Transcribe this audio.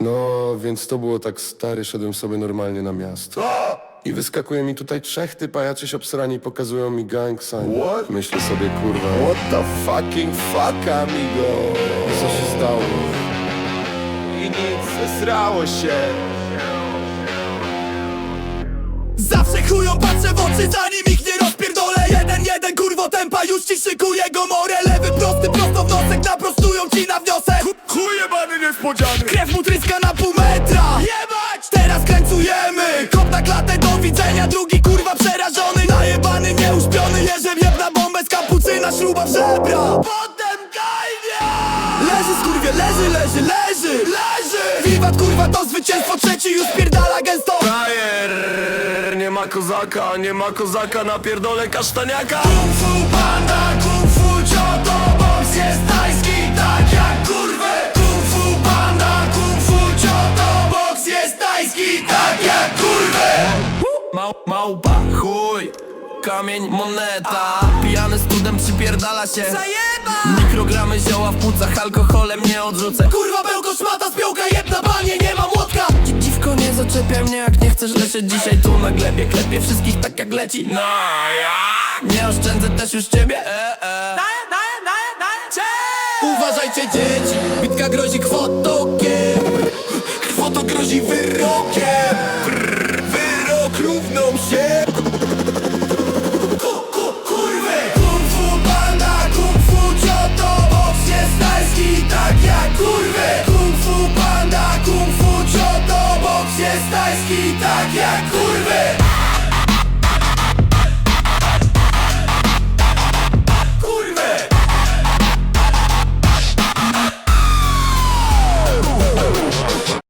No, więc to było tak stary, szedłem sobie normalnie na miasto. I wyskakuje mi tutaj trzech typa, jacyś obsrani i pokazują mi gang sign. What? Myślę sobie, kurwa, What the fucking fuck, amigo? co się stało? I nic, zesrało się. Zawsze chują patrzę w oczy, zanim ich nie rozpierdolę Jeden, jeden, kurwo tempa, już ci szykuję go morę Lewy, prosty, prosto w nosek, naprostują ci na wniosek Chuje bany niespodziany. Krew mu tryska na pół metra. Jebać! Teraz kręcujemy Kop na klatę, do widzenia. Drugi kurwa przerażony Najebany, nieuśpiony Jeżem jeb na bombę z kapucyna Śruba w żebra. Potem gajnia! Leży skurwie, leży, leży, leży Leży! Wiwat kurwa to zwycięstwo Trzeci. Już pierdala gęsto. Frajer, nie ma kozaka, nie ma kozaka, napierdolę kasztaniaka. Kung fu Mał, małpa, chuj Kamień, moneta. Pijany student przypierdala się. Zajeba! Mikrogramy zioła w płucach Alkoholem nie odrzucę. Kurwa bełko szmata, spiołka jedna panie, nie ma młotka. Dzi- Dziwko nie zaczepiaj mnie jak nie chcesz lecieć dzisiaj tu na glebie Klepie wszystkich tak jak leci. No ja. Nie oszczędzę też już ciebie e, e. Uważajcie dzieci, bitka grozi kwotokiem Kwoto grozi wyrokiem kurwy. Kung fu panda, kung fu cioto Boks jest tajski, tak jak kurwy. Kung fu panda, kung fu cioto Boks jest tajski, tak jak kurwy